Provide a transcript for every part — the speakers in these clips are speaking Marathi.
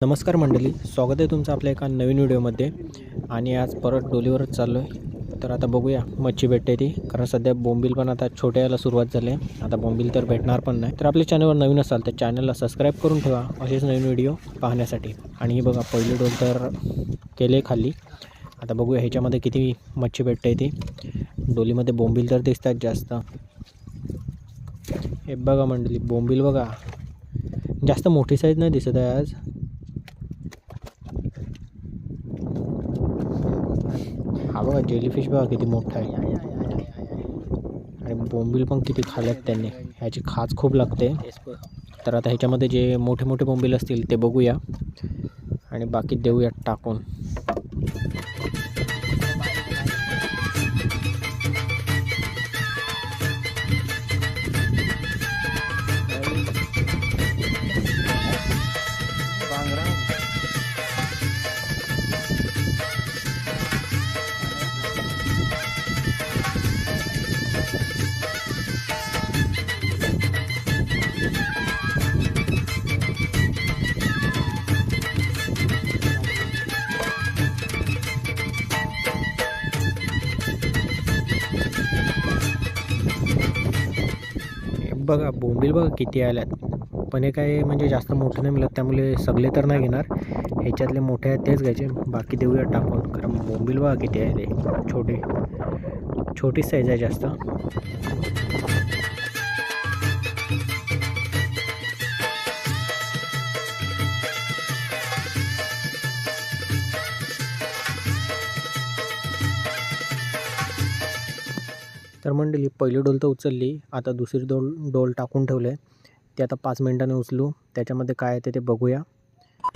नमस्कार मंडळी स्वागत आहे तुमचं आपल्या एका नवीन व्हिडिओमध्ये. आणि आज परत डोलीवरच चाललो आहे तर आता बघूया मच्छी भेटते ती. कारण सध्या बोंबील पण आता छोट्या यायला सुरुवात झाली आहे. आता बोंबील तर भेटणार पण नाही. तर आपल्या चॅनलवर नवीन असाल तर चॅनलला सबस्क्राईब करून ठेवा. असेच नवीन व्हिडिओ पाहण्यासाठी. आणि बघा पहिली डोल तर केले खाली. आता बघूया ह्याच्यामध्ये किती मच्छी भेटते ती. डोलीमध्ये बोंबील तर दिसतात जास्त. हे बघा मंडळी बोंबील बघा. जास्त मोठी साईज नाही दिसत आहे आज. हा बघा जेलीफिश बघा किती मोठा आहे. आणि बोंबील पण किती खाल्यात त्यांनी. ह्याची खाच खूप लागते. तर आता ह्याच्यामध्ये जे मोठे मोठे बोंबील असतील ते बघूया. आणि बाकी देऊया टाकून. बघा बोंबील बघा किती आल्यात. पण हे काय म्हणजे जास्त मोठं नाही मिळत त्यामुळे सगळे तर नाही घेणार. ह्याच्यातले मोठे आहेत तेच घ्यायचे. बाकी देऊया टाकून. कारण बोंबील बघा किती आहे ते. छोटे. छोटी साईज आहे जास्त. तर मंडळी पहिली डोल तर उचलली. आता दुसरी डोल डोल टाकून ठेवले ते आता पाच मिनिटांनी उचलू. त्याच्यामध्ये काय आहे ते बघूया.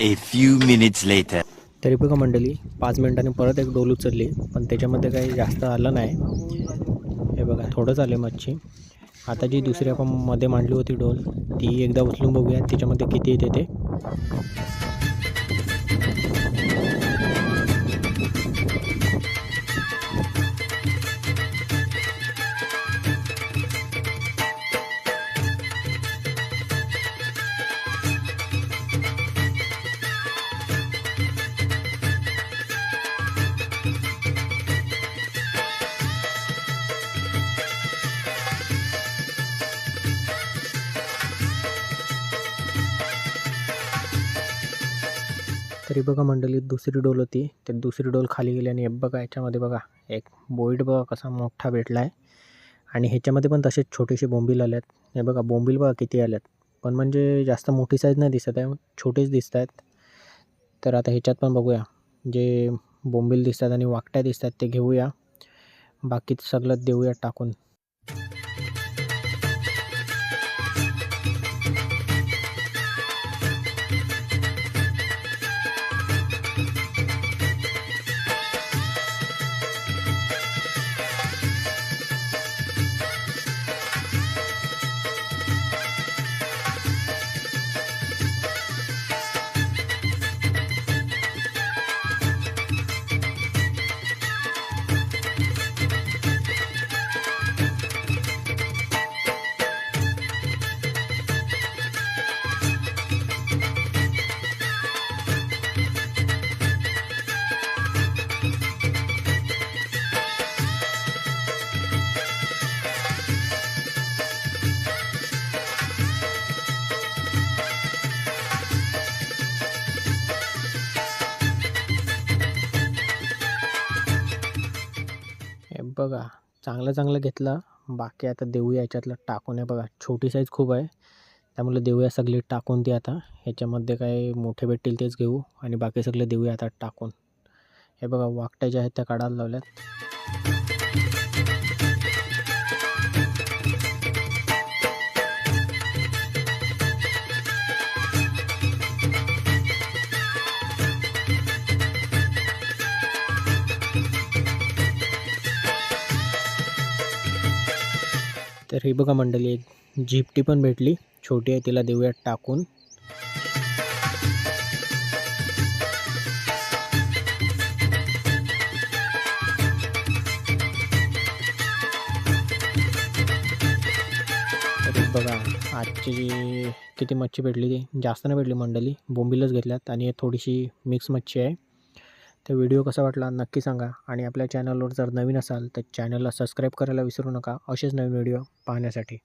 A few minutes later. तरी बघा मंडळी पाच मिनिटांनी परत एक डोल उचलली. पण त्याच्यामध्ये काही जास्त आलं नाही. हे बघा थोडंच आले मच्छी. आता जी दुसरी आपण मध्ये मांडली होती डोल ती एकदा उचलून बघूया. त्याच्यामध्ये किती येते ते. तरी बघा मंडळी दुसरी डोल होती. तर दुसरी डोल खाली गेली आणि हे बघा याच्यामध्ये बघा एक बोईट बघा कसा मोठा भेटला आहे आणि ह्याच्यामध्ये पण तसेच छोटेसे बोंबील आले आहेत हे बघा बोंबील बघा किती आल्यात पण म्हणजे जास्त मोठी साईज नाही दिसत आहे छोटेच दिसत आहेत तर आता ह्याच्यात पण बघूया. जे बोंबील दिसतात आणि वाकट्या दिसतात ते घेऊया. बाकी सगळं देऊया टाकून. बघा चांगलं चांगलं घेतलं. बाकी आता देऊया याच्यातलं टाकून. आहे बघा छोटी साईज खूप आहे. त्यामुळे देऊया सगळी टाकून ती आता. ह्याच्यामध्ये काय मोठे भेटतील तेच घेऊ. आणि बाकी सगळे देऊया आता टाकून. हे बघा वाकट्या ज्या आहेत त्या काढायला लावल्यात. तर हे बघा मंडळी एक झिपटी पण भेटली. छोटी आहे तिला देऊयात टाकून. बघा आजची जी किती मच्छी भेटली ती जास्त नाही भेटली मंडळी. बोंबीलच घेतल्यात आणि थोडीशी मिक्स मच्छी आहे. तर व्हिडिओ कसा वाटला नक्की सांगा आणि आपल्या चॅनलवर जर नवीन असाल तर चॅनलला सबस्क्राईब करायला विसरू नका. असेच नवीन व्हिडिओ पाहण्यासाठी.